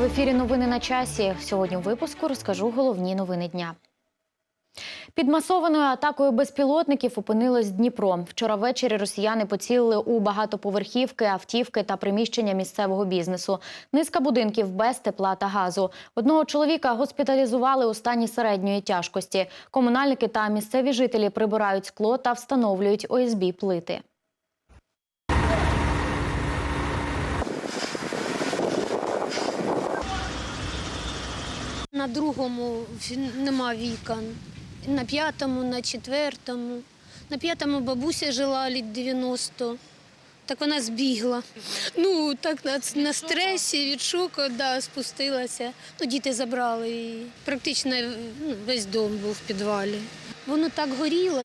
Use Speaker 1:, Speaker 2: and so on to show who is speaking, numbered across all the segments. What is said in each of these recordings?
Speaker 1: В ефірі. Новини на часі. Сьогодні у випуску розкажу головні новини дня. Під масованою атакою безпілотників опинилось Дніпро. Вчора ввечері росіяни поцілили у багатоповерхівки, автівки та приміщення місцевого бізнесу. Низка будинків без тепла та газу. Одного чоловіка госпіталізували у стані середньої тяжкості. Комунальники та місцеві жителі прибирають скло та встановлюють ОСБ плити.
Speaker 2: На другому нема вікон. На п'ятому, на четвертому. На п'ятому бабуся жила літ 90. Так вона збігла. Ну, так на, на стресі від шоку да, спустилася. Ну, діти забрали її. Практично ну, весь дом був в підвалі. Воно так горіло.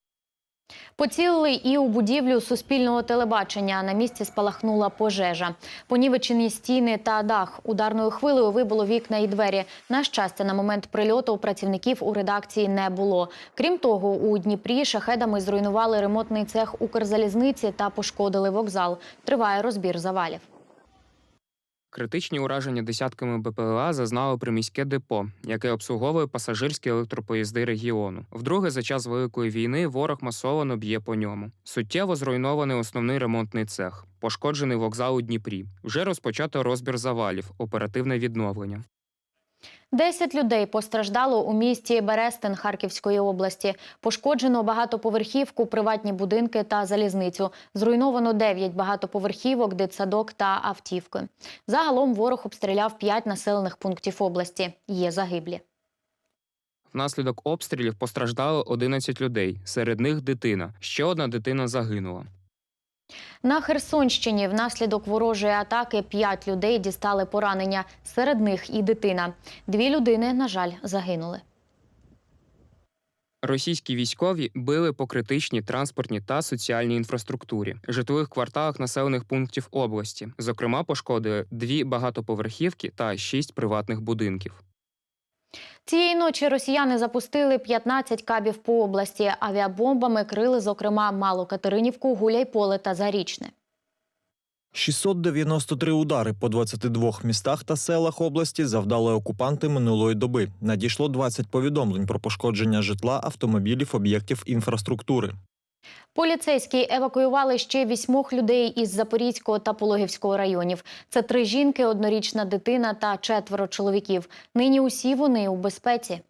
Speaker 1: Поцілили і у будівлю суспільного телебачення. На місці спалахнула пожежа. Понівечені стіни та дах. Ударною хвилею вибило вікна і двері. На щастя, на момент прильоту працівників у редакції не було. Крім того, у Дніпрі шахедами зруйнували ремонтний цех Укрзалізниці та пошкодили вокзал. Триває розбір завалів.
Speaker 3: Критичні ураження десятками БПЛА зазнало приміське депо, яке обслуговує пасажирські електропоїзди регіону. Вдруге, за час великої війни ворог масовано б'є по ньому. Суттєво зруйнований основний ремонтний цех, пошкоджений вокзал у Дніпрі. Вже розпочато розбір завалів, оперативне відновлення.
Speaker 1: Десять людей постраждало у місті Берестин Харківської області. Пошкоджено багатоповерхівку, приватні будинки та залізницю. Зруйновано дев'ять багатоповерхівок, дитсадок та автівки. Загалом ворог обстріляв п'ять населених пунктів області. Є загиблі.
Speaker 3: Внаслідок обстрілів постраждало 11 людей, серед них дитина. Ще одна дитина загинула.
Speaker 1: На Херсонщині внаслідок ворожої атаки п'ять людей дістали поранення. Серед них і дитина. Дві людини, на жаль, загинули.
Speaker 3: Російські військові били по критичній транспортній та соціальній інфраструктурі, житлових кварталах населених пунктів області. Зокрема, пошкодили дві багатоповерхівки та шість приватних будинків.
Speaker 1: Цієї ночі росіяни запустили 15 кабів по області. Авіабомбами крили, зокрема, Малокатеринівку, Гуляйполе та Зарічне.
Speaker 4: 693 удари по 22 містах та селах області завдали окупанти минулої доби. Надійшло 20 повідомлень про пошкодження житла, автомобілів, об'єктів інфраструктури.
Speaker 1: Поліцейські евакуювали ще вісьмох людей із Запорізького та Пологівського районів. Це три жінки, однорічна дитина та четверо чоловіків. Нині усі вони у безпеці.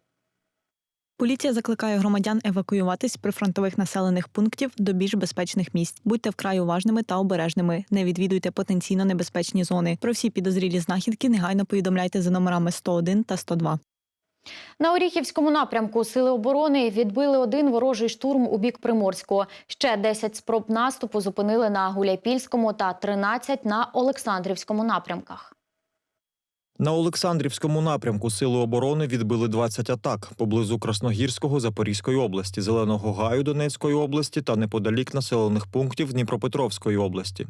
Speaker 5: Поліція закликає громадян евакуюватись з прифронтових населених пунктів до більш безпечних місць. Будьте вкрай уважними та обережними. Не відвідуйте потенційно небезпечні зони. Про всі підозрілі знахідки негайно повідомляйте за номерами 101 та 102.
Speaker 1: На Оріхівському напрямку сили оборони відбили один ворожий штурм у бік Приморського. Ще 10 спроб наступу зупинили на Гуляйпільському та 13 на Олександрівському напрямках.
Speaker 4: На Олександрівському напрямку Сили оборони відбили 20 атак поблизу Красногірського Запорізької області, Зеленого Гаю Донецької області та неподалік населених пунктів Дніпропетровської області.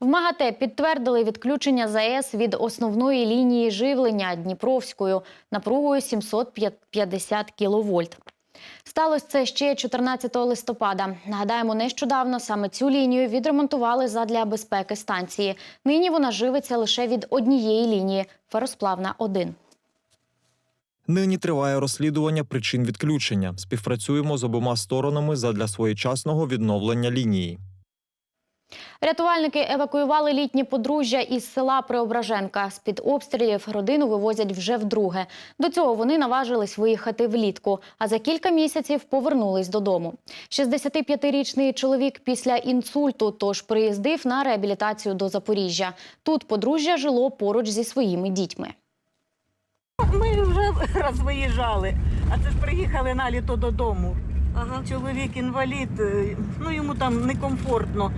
Speaker 1: В МАГАТЕ підтвердили відключення ЗАЕС від основної лінії живлення Дніпровською напругою 750 кВт. Сталося це ще 14 листопада. Нагадаємо, нещодавно саме цю лінію відремонтували задля безпеки станції. Нині вона живиться лише від однієї лінії феросплавна 1
Speaker 4: Нині триває розслідування причин відключення. Співпрацюємо з обома сторонами задля своєчасного відновлення лінії.
Speaker 1: Рятувальники евакуювали літні подружжя із села Преображенка. З-під обстрілів родину вивозять вже вдруге. До цього вони наважились виїхати влітку, а за кілька місяців повернулись додому. 65-річний чоловік після інсульту тож приїздив на реабілітацію до Запоріжжя. Тут подружжя жило поруч зі своїми дітьми.
Speaker 6: Ми вже раз виїжджали, а це ж приїхали на літо додому.
Speaker 2: Ага.
Speaker 6: Чоловік інвалід, е, ну йому там некомфортно.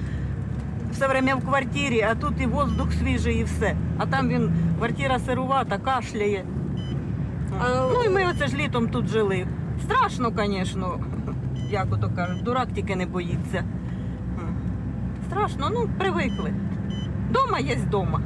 Speaker 6: Все время в квартирі, а тут і воздух свіжий, і все. А там він квартира сирувата, кашляє. Ну і ми оце ж літом тут жили. Страшно, звісно, як ото кажуть, дурак тільки не боїться. Страшно, ну привикли. Дома є дома.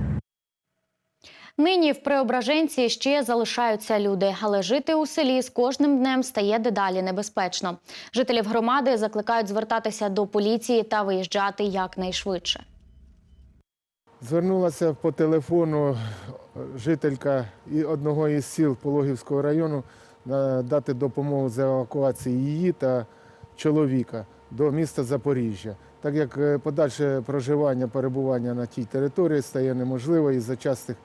Speaker 1: Нині в Преображенці ще залишаються люди, але жити у селі з кожним днем стає дедалі небезпечно. Жителів громади закликають звертатися до поліції та виїжджати якнайшвидше.
Speaker 7: Звернулася по телефону жителька одного із сіл Пологівського району на- дати допомогу з евакуації її та чоловіка до міста Запоріжжя. Так як е, подальше проживання, перебування на тій території стає неможливо із-за частих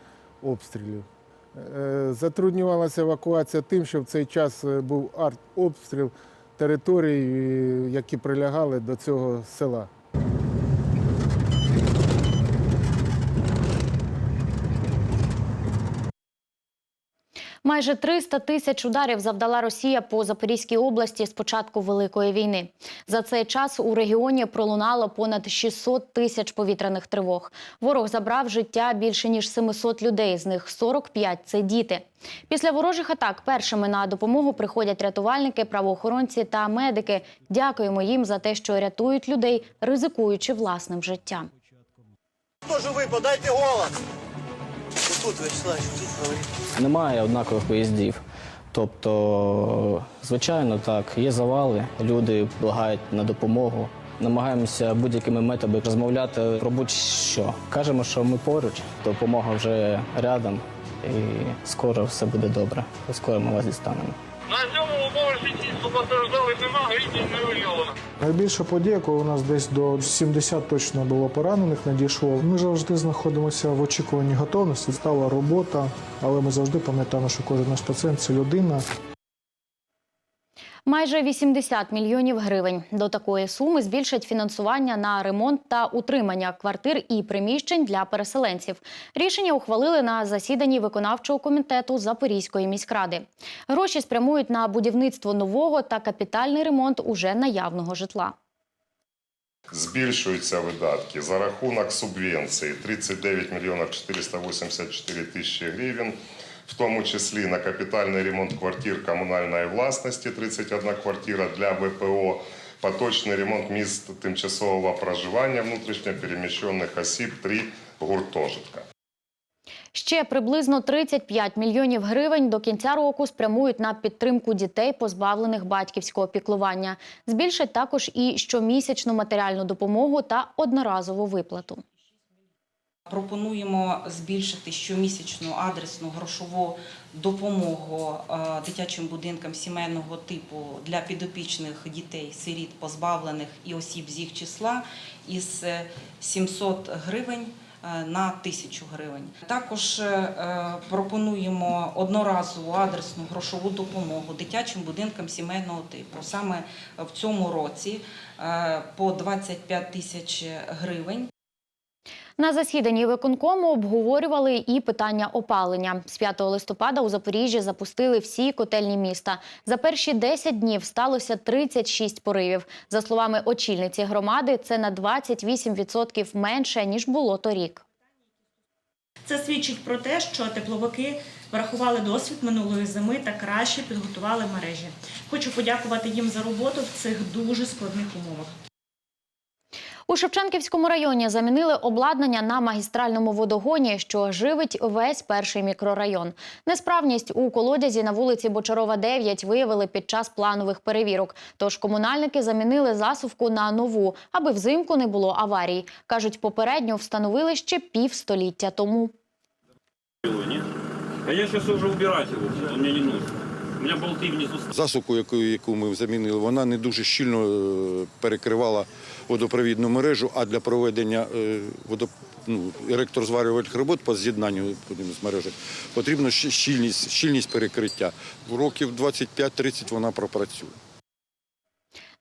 Speaker 7: обстрілів. Е, Затруднювалася евакуація тим, що в цей час е, був артобстріл територій, е, які прилягали до цього села.
Speaker 1: Майже 300 тисяч ударів завдала Росія по Запорізькій області з початку Великої війни. За цей час у регіоні пролунало понад 600 тисяч повітряних тривог. Ворог забрав життя більше ніж 700 людей, з них 45 – це діти. Після ворожих атак першими на допомогу приходять рятувальники, правоохоронці та медики. Дякуємо їм за те, що рятують людей, ризикуючи власним життям.
Speaker 8: Хто живий, подайте голос. Тут Вячеслав, тут говорить.
Speaker 9: Немає однакових поїздів. Тобто, звичайно, так, є завали, люди благають на допомогу. Намагаємося будь-якими методами розмовляти про будь-що. Кажемо, що ми поруч, допомога вже рядом, і скоро все буде добре. Скоро ми вас дістанемо.
Speaker 10: На цьому поверсі ті постраждали немає, і не виявлено.
Speaker 11: Найбільша подяка у нас десь до 70 точно було поранених надійшло. Ми завжди знаходимося в очікуванні готовності. Стала робота, але ми завжди пам'ятаємо, що кожен наш пацієнт це людина.
Speaker 1: Майже 80 мільйонів гривень. До такої суми збільшать фінансування на ремонт та утримання квартир і приміщень для переселенців. Рішення ухвалили на засіданні виконавчого комітету Запорізької міськради. Гроші спрямують на будівництво нового та капітальний ремонт уже наявного житла.
Speaker 12: Збільшуються видатки за рахунок субвенції 39 мільйонів 484 тисячі гривень, в тому числі на капітальний ремонт квартир комунальної власності 31 квартира для ВПО, поточний ремонт місць тимчасового проживання внутрішньо переміщених осіб 3 гуртожитка.
Speaker 1: Ще приблизно 35 мільйонів гривень до кінця року спрямують на підтримку дітей, позбавлених батьківського піклування. Збільшать також і щомісячну матеріальну допомогу та одноразову виплату.
Speaker 13: Пропонуємо збільшити щомісячну адресну грошову допомогу е, дитячим будинкам сімейного типу для підопічних дітей, сиріт, позбавлених і осіб з їх числа із е, 700 гривень е, на 1000 гривень. Також е, пропонуємо одноразову адресну грошову допомогу дитячим будинкам сімейного типу. Саме в цьому році е, по 25 тисяч гривень.
Speaker 1: На засіданні виконкому обговорювали і питання опалення. З 5 листопада у Запоріжжі запустили всі котельні міста. За перші 10 днів сталося 36 поривів. За словами очільниці громади, це на 28% менше ніж було торік.
Speaker 14: Це свідчить про те, що тепловики врахували досвід минулої зими та краще підготували мережі. Хочу подякувати їм за роботу в цих дуже складних умовах.
Speaker 1: У Шевченківському районі замінили обладнання на магістральному водогоні, що живить весь перший мікрорайон. Несправність у колодязі на вулиці Бочарова, 9 виявили під час планових перевірок. Тож комунальники замінили засувку на нову, аби взимку не було аварій. Кажуть, попередньо встановили ще півстоліття тому.
Speaker 10: Я уже убирать его, он мне не нужен. У меня болты внизу
Speaker 15: Засуку, яку, яку ми замінили, вона не дуже щільно е, перекривала водопровідну мережу, а для проведення е, водо, ну, електрозварювальних робот по з'єднанню з мережі потрібна щільність, щільність перекриття. Років 25-30 вона пропрацює.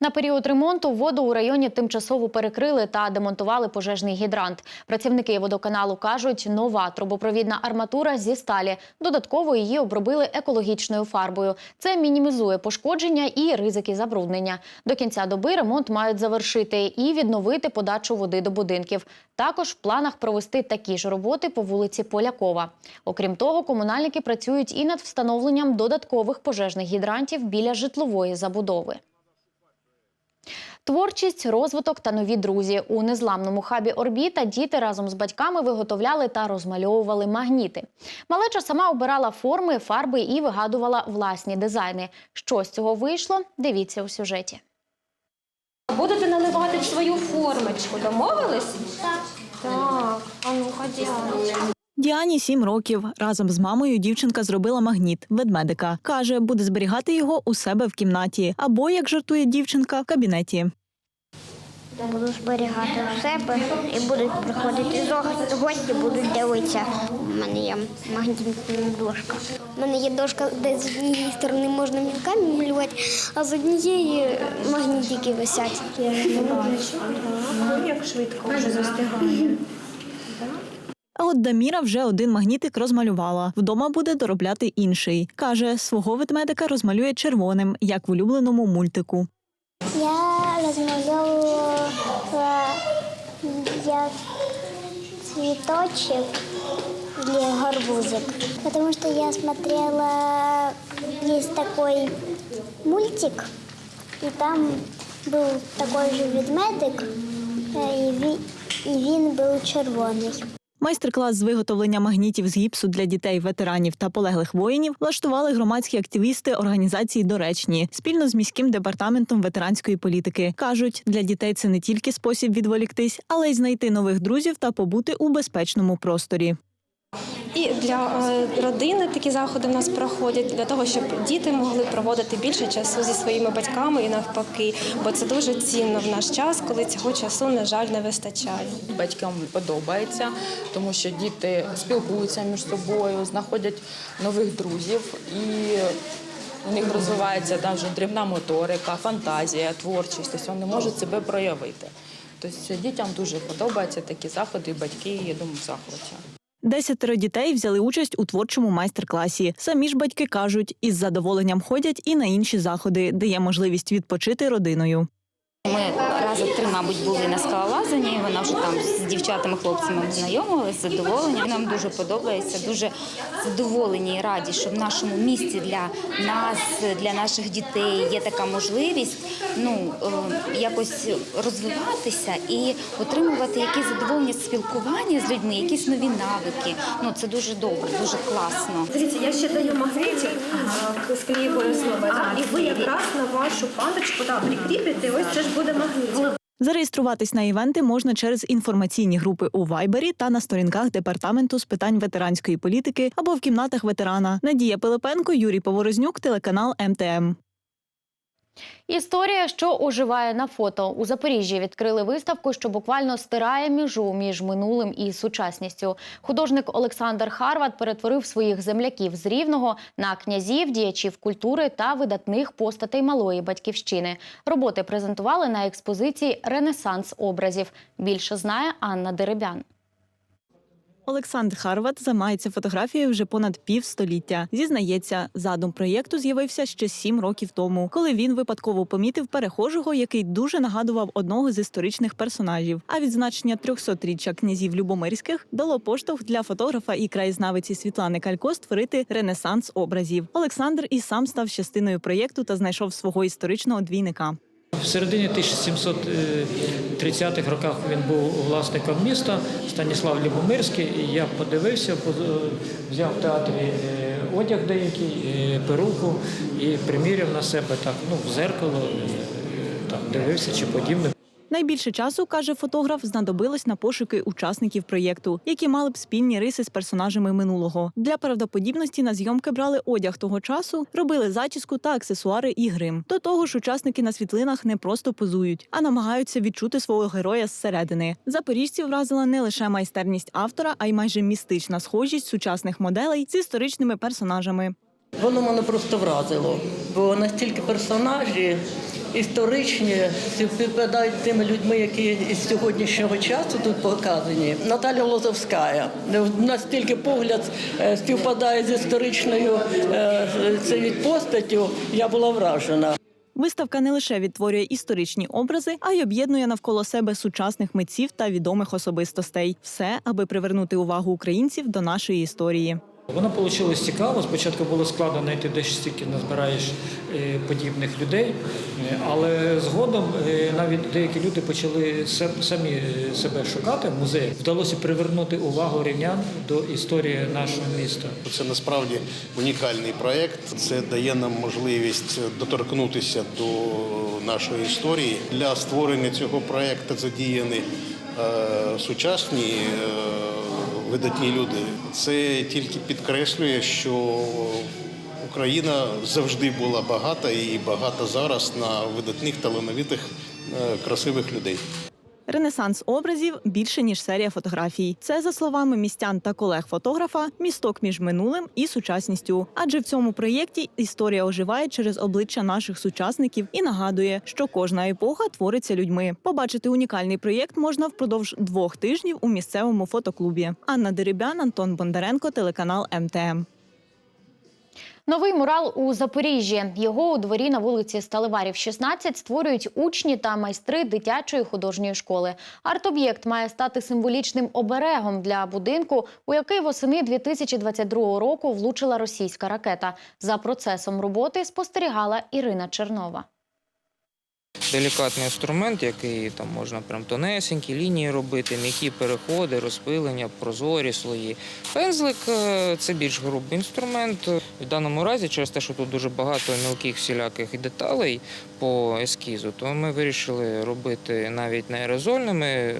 Speaker 1: На період ремонту воду у районі тимчасово перекрили та демонтували пожежний гідрант. Працівники водоканалу кажуть, нова трубопровідна арматура зі сталі. Додатково її обробили екологічною фарбою. Це мінімізує пошкодження і ризики забруднення. До кінця доби ремонт мають завершити і відновити подачу води до будинків. Також в планах провести такі ж роботи по вулиці Полякова. Окрім того, комунальники працюють і над встановленням додаткових пожежних гідрантів біля житлової забудови. Творчість, розвиток та нові друзі у незламному хабі Орбіта діти разом з батьками виготовляли та розмальовували магніти. Малеча сама обирала форми, фарби і вигадувала власні дизайни. Що з цього вийшло? Дивіться у сюжеті.
Speaker 2: Будете наливати в свою формочку, домовились? Так. Так, а ну
Speaker 5: Діані сім років. Разом з мамою дівчинка зробила магніт ведмедика. Каже, буде зберігати його у себе в кімнаті або, як жартує дівчинка, в кабінеті.
Speaker 16: Буду зберігати у себе і будуть приходити гості, будуть дивитися. У мене є магнітна дошка. У мене є дошка, де з однієї сторони можна мітками малювати, а з однієї магнітики висять.
Speaker 14: Як швидко вже застигає.
Speaker 5: От Даміра вже один магнітик розмалювала. Вдома буде доробляти інший. Каже, свого ведмедика розмалює червоним, як в улюбленому мультику.
Speaker 16: Я розмальовувала як цветочек или гарбузик. Потому что я смотрела, есть такой мультик, и там был такой же ведмедик, э, і він був червоний.
Speaker 5: Майстер-клас з виготовлення магнітів з гіпсу для дітей, ветеранів та полеглих воїнів влаштували громадські активісти організації Доречні спільно з міським департаментом ветеранської політики. кажуть, для дітей це не тільки спосіб відволіктись, але й знайти нових друзів та побути у безпечному просторі.
Speaker 17: І для е, родини такі заходи в нас проходять для того, щоб діти могли проводити більше часу зі своїми батьками і навпаки, бо це дуже цінно в наш час, коли цього часу, на жаль, не вистачає.
Speaker 18: Батькам подобається, тому що діти спілкуються між собою, знаходять нових друзів і. У них розвивається там дрібна моторика, фантазія, творчість. Тобто вони можуть себе проявити. Тобто дітям дуже подобаються такі заходи, і батьки, я думаю, в захваті.
Speaker 5: Десятеро дітей взяли участь у творчому майстер-класі. Самі ж батьки кажуть, із задоволенням ходять і на інші заходи, де є можливість відпочити родиною.
Speaker 19: Ми рази три, мабуть, були на скалолазанні. Вона вже там з дівчатами, хлопцями знайомилися, задоволені. Нам дуже подобається, дуже задоволені і раді, що в нашому місті для нас, для наших дітей є така можливість ну е, якось розвиватися і отримувати якісь задоволення спілкування з людьми, якісь нові навики. Ну це дуже добре, дуже класно.
Speaker 17: Дивіться, я ще даю магнитик з клеєвою основою, і ви якраз на вашу пандочку да, прикріпите, ось це ж буде магнітик.
Speaker 5: Зареєструватись на івенти можна через інформаційні групи у Вайбері та на сторінках департаменту з питань ветеранської політики або в кімнатах ветерана. Надія Пилипенко, Юрій Поворознюк, телеканал МТМ.
Speaker 1: Історія, що оживає на фото у Запоріжжі, відкрили виставку, що буквально стирає межу між минулим і сучасністю. Художник Олександр Харват перетворив своїх земляків з рівного на князів, діячів культури та видатних постатей малої батьківщини. Роботи презентували на експозиції Ренесанс образів. Більше знає Анна Деребян.
Speaker 5: Олександр Харват займається фотографією вже понад півстоліття. Зізнається, задум проєкту з'явився ще сім років тому, коли він випадково помітив перехожого, який дуже нагадував одного з історичних персонажів. А відзначення 300-річчя князів Любомирських дало поштовх для фотографа і краєзнавиці Світлани Калько створити ренесанс образів. Олександр і сам став частиною проєкту та знайшов свого історичного двійника.
Speaker 20: В середині 1730-х роках він був власником міста Станіслав Любомирський. І я подивився, взяв в театрі е, одяг деякий, е, перуку і приміряв на себе так, ну, в зеркало, так, дивився чи подібне.
Speaker 5: Найбільше часу, каже фотограф, знадобилось на пошуки учасників проєкту, які мали б спільні риси з персонажами минулого. Для правдоподібності на зйомки брали одяг того часу, робили зачіску та аксесуари і грим. До того ж, учасники на світлинах не просто позують, а намагаються відчути свого героя зсередини. Запоріжців вразила не лише майстерність автора, а й майже містична схожість сучасних моделей з історичними персонажами.
Speaker 21: Воно мене просто вразило, бо настільки персонажі історичні співпадають з тими людьми, які із сьогоднішнього часу тут показані. Наталя Лозовська. Настільки погляд е, співпадає з історичною е, цією постаттю, я була вражена.
Speaker 5: Виставка не лише відтворює історичні образи, а й об'єднує навколо себе сучасних митців та відомих особистостей. Все, аби привернути увагу українців до нашої історії.
Speaker 20: Воно вийшло цікаво. Спочатку було складно знайти де ж стільки назбираєш е, подібних людей, Е, але згодом е, навіть деякі люди почали самі себе шукати в музеї. Вдалося привернути увагу рівнян до історії нашого міста.
Speaker 22: Це насправді унікальний проєкт. Це дає нам можливість доторкнутися до нашої історії. Для створення цього проєкту задіяні сучасні видатні люди. Це тільки підкреслює, що Україна завжди була багата і багата зараз на видатних, талановитих, е, красивих людей.
Speaker 5: Ренесанс образів більше ніж серія фотографій. Це за словами містян та колег фотографа, місток між минулим і сучасністю. Адже в цьому проєкті історія оживає через обличчя наших сучасників і нагадує, що кожна епоха твориться людьми. Побачити унікальний проєкт можна впродовж двох тижнів у місцевому фотоклубі. Анна Дерибян, Антон Бондаренко, телеканал МТМ.
Speaker 1: Новий мурал у Запоріжжі. Його у дворі на вулиці Сталеварів, 16 створюють учні та майстри дитячої художньої школи. Арт-об'єкт має стати символічним оберегом для будинку, у який восени 2022 року влучила російська ракета. За процесом роботи спостерігала Ірина Чернова.
Speaker 23: Делікатний інструмент, який там можна прям тонесенькі лінії робити, м'які переходи, розпилення, прозорі слої. Пензлик е, це більш грубий інструмент. В даному разі, через те, що тут дуже багато мілких всіляких деталей по ескізу, то ми вирішили робити навіть не аерозольними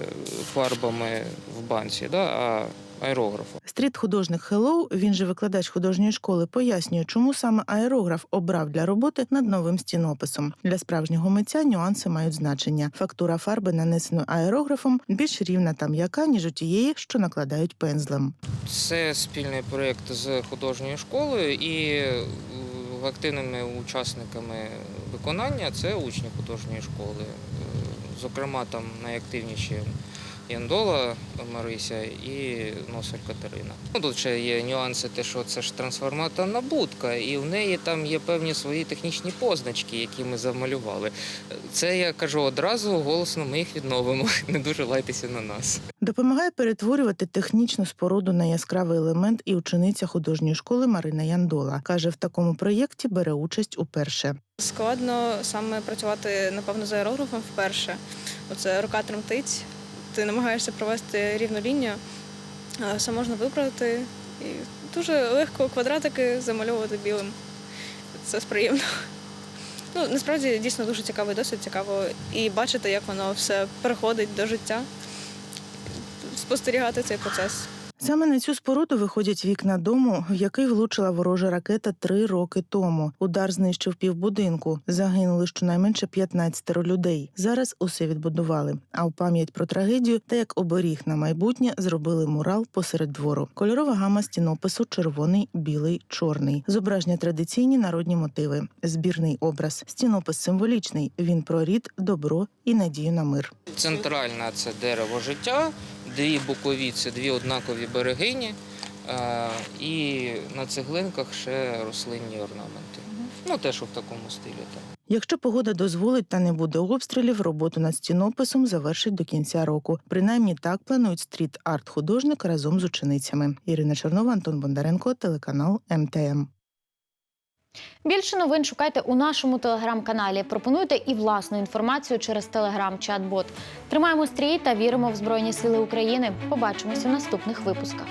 Speaker 23: фарбами в банці, да, а аерографом.
Speaker 24: Стріт-художник Хеллоу, він же викладач художньої школи, пояснює, чому саме аерограф обрав для роботи над новим стінописом. Для справжнього митця нюанси мають значення. Фактура фарби, нанесеної аерографом, більш рівна та м'яка, ніж у тієї, що накладають пензлем.
Speaker 23: Це спільний проєкт з художньою школою і е, активними учасниками виконання це учні художньої школи. Е, Зокрема, там найактивніші Яндола Марися і Носаль Катерина. Ну, тут ще є нюанси, те, що це ж трансформаторна будка, і в неї там є певні свої технічні позначки, які ми замалювали. Це я кажу одразу голосно, ми їх відновимо. Не дуже лайтеся на нас.
Speaker 24: Допомагає перетворювати технічну споруду на яскравий елемент і учениця художньої школи Марина Яндола. Каже, в такому проєкті бере участь уперше.
Speaker 25: Складно саме працювати, напевно, з аерографом вперше. Оце рука тремтить, ти намагаєшся провести рівну лінію, все можна виправити. І дуже легко квадратики замальовувати білим. Це приємно. Ну, насправді дійсно дуже цікавий досвід, цікаво і бачити, як воно все переходить до життя, спостерігати цей процес.
Speaker 24: Саме на цю споруду виходять вікна дому, в який влучила ворожа ракета три роки тому. Удар знищив півбудинку. Загинули щонайменше 15 людей. Зараз усе відбудували. А у пам'ять про трагедію та як оберіг на майбутнє зробили мурал посеред двору. Кольорова гама стінопису червоний, білий, чорний. Зображення традиційні народні мотиви. Збірний образ. Стінопис символічний. Він про рід, добро і надію на мир.
Speaker 23: Центральна це дерево життя, дві бокові це дві однакові берегині, е, і на цеглинках ще рослинні орнаменти. Ну, теж в такому стилі. Так.
Speaker 24: Якщо погода дозволить та не буде обстрілів, роботу над стінописом завершить до кінця року. Принаймні так планують стріт-арт художник разом з ученицями. Ірина Чернова, Антон Бондаренко, телеканал МТМ.
Speaker 1: Більше новин шукайте у нашому телеграм-каналі. Пропонуйте і власну інформацію через телеграм-чат-бот. Тримаємо стрій та віримо в Збройні Сили України. Побачимось у наступних випусках.